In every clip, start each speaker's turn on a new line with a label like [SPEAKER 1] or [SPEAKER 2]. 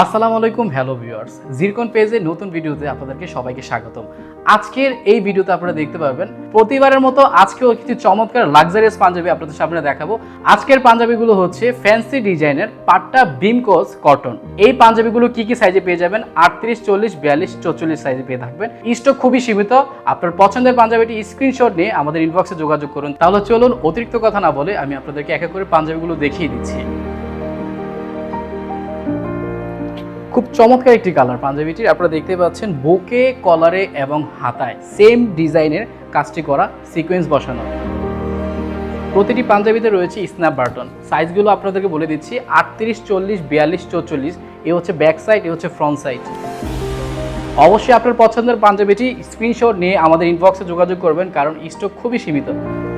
[SPEAKER 1] আসসালামু আলাইকুম, hello viewers. Zircon পেজে নতুন ভিডিওতে আপনাদেরকে সবাইকে স্বাগতম। আজকের এই ভিডিওতে আপনারা দেখতে পাবেন প্রতিবারের মতো আজকেও কিছু চমৎকার লাক্সারিয়াস পাঞ্জাবি আপনাদের সামনে দেখাবো। আজকের পাঞ্জাবিগুলো হচ্ছে ফ্যান্সি ডিজাইনের পাট্টা বিমকোস কটন এই পাঞ্জাবিগুলো কি কি সাইজে পেয়ে যাবেন? আটত্রিশ, চল্লিশ, বিয়াল্লিশ, চৌচল্লিশ সাইজে পেয়ে থাকবেন। স্টক খুবই সীমিত। আপনার পছন্দের পাঞ্জাবিটি স্ক্রিনশট নিয়ে আমাদের ইনবক্সে যোগাযোগ করুন। তাহলে চলুন, অতিরিক্ত কথা না বলে আমি আপনাদেরকে এক এক করে পাঞ্জাবিগুলো দেখিয়ে দিচ্ছি। খুব চমৎকার একটি কালার পাঞ্জাবিটির। আপনারা দেখতে পাচ্ছেন বুকে, কলারে এবং হাতায় সেম ডিজাইনের কাজটি করা সিকোয়েন্স বসানো। প্রতিটি পাঞ্জাবিতে রয়েছে স্ন্যাপ বাটন। সাইজগুলো আপনাদেরকে বলে দিচ্ছি, আটত্রিশ, চল্লিশ, বিয়াল্লিশ, চৌচল্লিশ। এ হচ্ছে ব্যাক সাইড, এ হচ্ছে ফ্রন্ট সাইড। অবশ্যই আপনার পছন্দের পাঞ্জাবিটি স্ক্রিনশট নিয়ে আমাদের ইনবক্সে যোগাযোগ করবেন, কারণ স্টক খুবই সীমিত।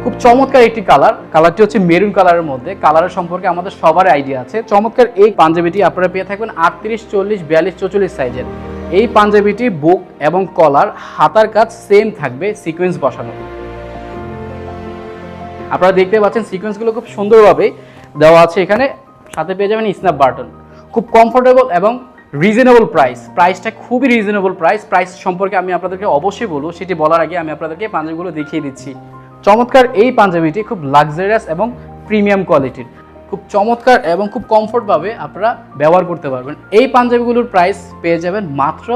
[SPEAKER 1] খুব চমৎকার একটি কালার কালারটি হচ্ছে মেরুন কালারের মধ্যে। কালারের সম্পর্কে আমাদের সবার আইডিয়া আছে। চমৎকার এই পাঞ্জাবিটি আপনারা পেয়ে থাকবেন আটত্রিশ, চল্লিশ, বিয়াল্লিশ, চৌচল্লিশ সাইজের এই পাঞ্জাবিটি বুক এবং কলার হাতার কাজ সেম থাকবে সিকোয়েন্স বসানো। আপনারা দেখতে পাচ্ছেন সিকোয়েন্সগুলো খুব সুন্দরভাবে দেওয়া আছে এখানে। সাথে পেয়ে যাবেন স্ন্যাপ বাটন খুব কমফোর্টেবল এবং রিজনেবল প্রাইস প্রাইসটা খুবই রিজনেবল প্রাইস প্রাইস সম্পর্কে আমি আপনাদেরকে অবশ্যই বলব, সেটি বলার আগে আমি আপনাদেরকে পাঞ্জাবিগুলো দেখিয়ে দিচ্ছি। চমৎকার এই পাঞ্জাবিটি খুব লাক্সারিয়াস এবং প্রিমিয়াম কোয়ালিটির খুব চমৎকার এবং খুব কমফোর্টভাবে আপনারা ব্যবহার করতে পারবেন। এই পাঞ্জাবিগুলোর প্রাইস পেয়ে যাবেন মাত্র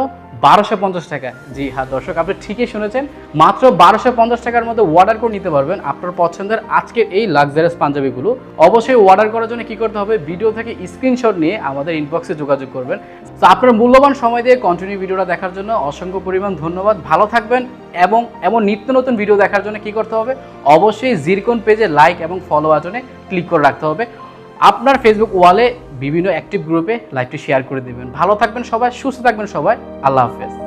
[SPEAKER 1] বারোশো পঞ্চাশ টাকা। জি হ্যাঁ দর্শক, আপনি ঠিকই শুনেছেন। মাত্র বারোশো পঞ্চাশ টাকার মধ্যে অর্ডার করে নিতে পারবেন আপনার পছন্দের আজকের এই লাক্সারিয়াস পাঞ্জাবিগুলো। অবশ্যই অর্ডার করার জন্য কি করতে হবে? ভিডিও থেকে স্ক্রিনশট নিয়ে আমাদের ইনবক্সে যোগাযোগ করবেন। তো আপনার মূল্যবান সময় দিয়ে কন্টিনিউ ভিডিওটা দেখার জন্য অসংখ্য পরিমাণ ধন্যবাদ। ভালো থাকবেন এবং এমন নিত্য নতুন ভিডিও দেখার জন্য কি করতে হবে? অবশ্যই জিরকন পেজে লাইক এবং ফলো বাটনে ক্লিক করে রাখতে হবে। আপনার ফেসবুক ওয়ালে বিভিন্ন অ্যাক্টিভ গ্রুপে লাইভটি শেয়ার করে দেবেন। ভালো থাকবেন সবাই, সুস্থ থাকবেন সবাই। আল্লাহ হাফেজ।